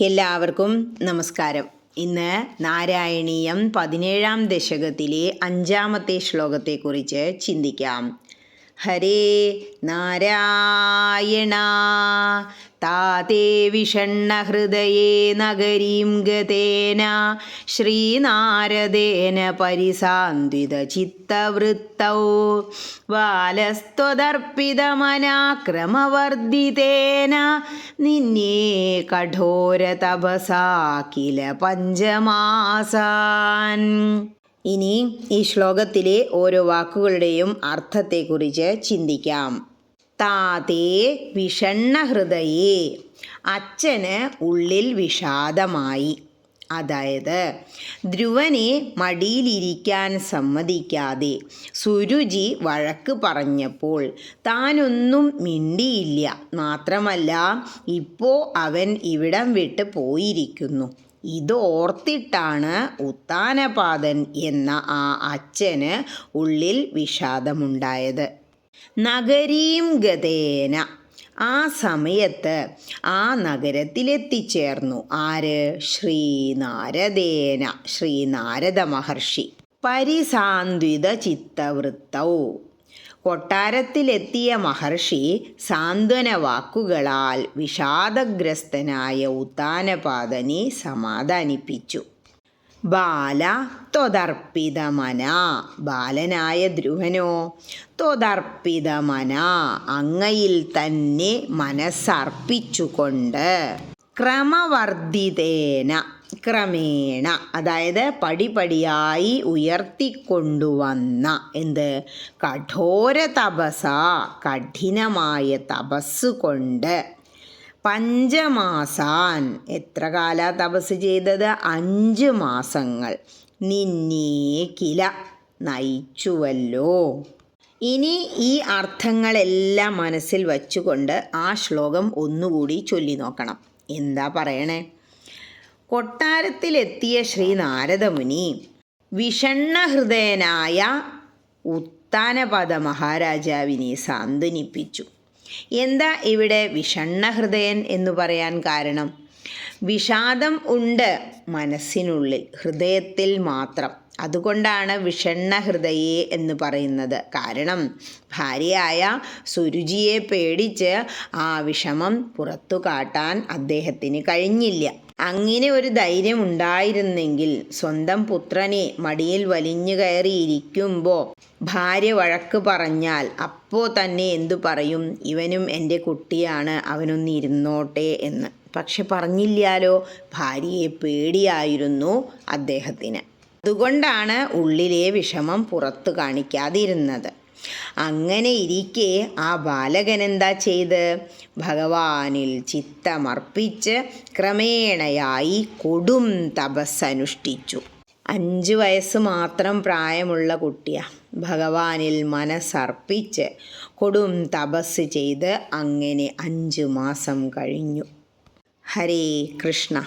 എല്ലാവർക്കും നമസ്കാരം. ഇന്ന് നാരായണീയം പതിനേഴാം ദശകത്തിലെ അഞ്ചാമത്തെ ശ്ലോകത്തെക്കുറിച്ച് ചിന്തിക്കാം. ഹരേ നാരായണ. താതേ വിഷണ്ണഹൃദയേ നഗരീം ഗതേന. ശ്രീനാരദേന പരിസാന്വിതചിത്തവൃത്തൗ ബാലസ്ത്വദർപ്പിതമനാക്രമവർദ്ധിതേന. നിന്നേ കഠോരതപസാ കില പഞ്ചമാസാൻ. ഇനി ഈ ശ്ലോകത്തിലെ ഓരോ വാക്കുകളുടെയും അർത്ഥത്തെക്കുറിച്ച് ചിന്തിക്കാം. താതേ വിഷണ്ണ ഹൃദയേ അച്ഛന് ഉള്ളിൽ വിഷാദമായി. അതായത് ധ്രുവനെ മടിയിലിരിക്കാൻ സമ്മതിക്കാതെ സുരുചി വഴക്ക് പറഞ്ഞപ്പോൾ താനൊന്നും മിണ്ടിയില്ല. മാത്രമല്ല ഇപ്പോൾ അവൻ ഇവിടം വിട്ട് പോയിരിക്കുന്നു. ഇതോർത്തിട്ടാണ് ഉത്താനപാദൻ എന്ന ആ അച്ഛന് ഉള്ളിൽ വിഷാദമുണ്ടായത്. നഗരീം ഗതേന. ആ സമയത്ത് ആ നഗരത്തിലെത്തിച്ചേർന്നു. ആര്? ശ്രീനാരദേന. ശ്രീനാരദ മഹർഷി. പരിസാന്വിത ചിത്തവൃത്തൗ. കൊട്ടാരത്തിലെത്തിയ മഹർഷി സാന്ത്വന വാക്കുകളാൽ വിഷാദഗ്രസ്തനായ ഉത്താനപാദനെ സമാധാനിപ്പിച്ചു. ബാല ത്വതർപ്പിതമന ബാലനായ ധ്രുവനോ ത്വതർപ്പിതമന അങ്ങയിൽ തന്നെ മനസ്സർപ്പിച്ചുകൊണ്ട് ക്രമവർദ്ധിതേന ക്രമേണ അതായത് പടിപടിയായി ഉയർത്തിക്കൊണ്ടുവന്ന എന്ത്? കഠോര തപസ കഠിനമായ തപസ് കൊണ്ട് പഞ്ചമാസാൻ എത്ര കാല തപസ് ചെയ്തത്? അഞ്ച് മാസങ്ങൾ. നിന്നേ കില നയിച്ചുവല്ലോ. ഇനി ഈ അർത്ഥങ്ങളെല്ലാം മനസ്സിൽ വച്ചുകൊണ്ട് ആ ശ്ലോകം ഒന്നുകൂടി ചൊല്ലി നോക്കണം എന്താ പറയണേ? കൊട്ടാരത്തിലെത്തിയ ശ്രീ നാരദമുനി വിഷണ്ണഹൃദയനായ ഉത്താനപദ മഹാരാജാവിനെ സാന്ത്വനിപ്പിച്ചു. എന്താ ഇവിടെ വിഷണ്ണഹൃദയൻ എന്ന് പറയാൻ കാരണം? വിഷാദം ഉണ്ട് മനസ്സിനുള്ളിൽ ഹൃദയത്തിൽ മാത്രം. അതുകൊണ്ടാണ് വിഷണ്ണ ഹൃദയെ എന്ന് പറയുന്നത്. കാരണം ഭാര്യയായ സുരുചിയെ പേടിച്ച് ആ വിഷമം പുറത്തു കാട്ടാൻ അദ്ദേഹത്തിന് കഴിഞ്ഞില്ല. അങ്ങനെ ഒരു ധൈര്യം ഉണ്ടായിരുന്നെങ്കിൽ സ്വന്തം പുത്രനെ മടിയിൽ വലിഞ്ഞു കയറിയിരിക്കുമ്പോൾ ഭാര്യ വഴക്ക് പറഞ്ഞാൽ അപ്പോൾ തന്നെ എന്തു പറയും? ഇവനും എന്റെ കുട്ടിയാണ് അവനൊന്ന് ഇരുന്നോട്ടെ എന്ന്. പക്ഷെ പറഞ്ഞില്ലാലോ ഭാര്യയെ പേടിയായിരുന്നു അദ്ദേഹത്തിന്. അതുകൊണ്ടാണ് ഉള്ളിലെ വിഷമം പുറത്തു കാണിക്കാതിരുന്നത്. അങ്ങനെ ഇരിക്കെ ആ ബാലകൻ എന്താ ചെയ്ത്? ഭഗവാനിൽ ചിത്തമർപ്പിച്ച് ക്രമേണയായി കൊടും തപസ്സനുഷ്ഠിച്ചു. അഞ്ച് വയസ്സ് മാത്രം പ്രായമുള്ള കുട്ടിയാണ് ഭഗവാനിൽ മനസ്സർപ്പിച്ച് കൊടും തപസ് ചെയ്ത് അങ്ങനെ അഞ്ച് മാസം കഴിഞ്ഞു. ഹരേ കൃഷ്ണ.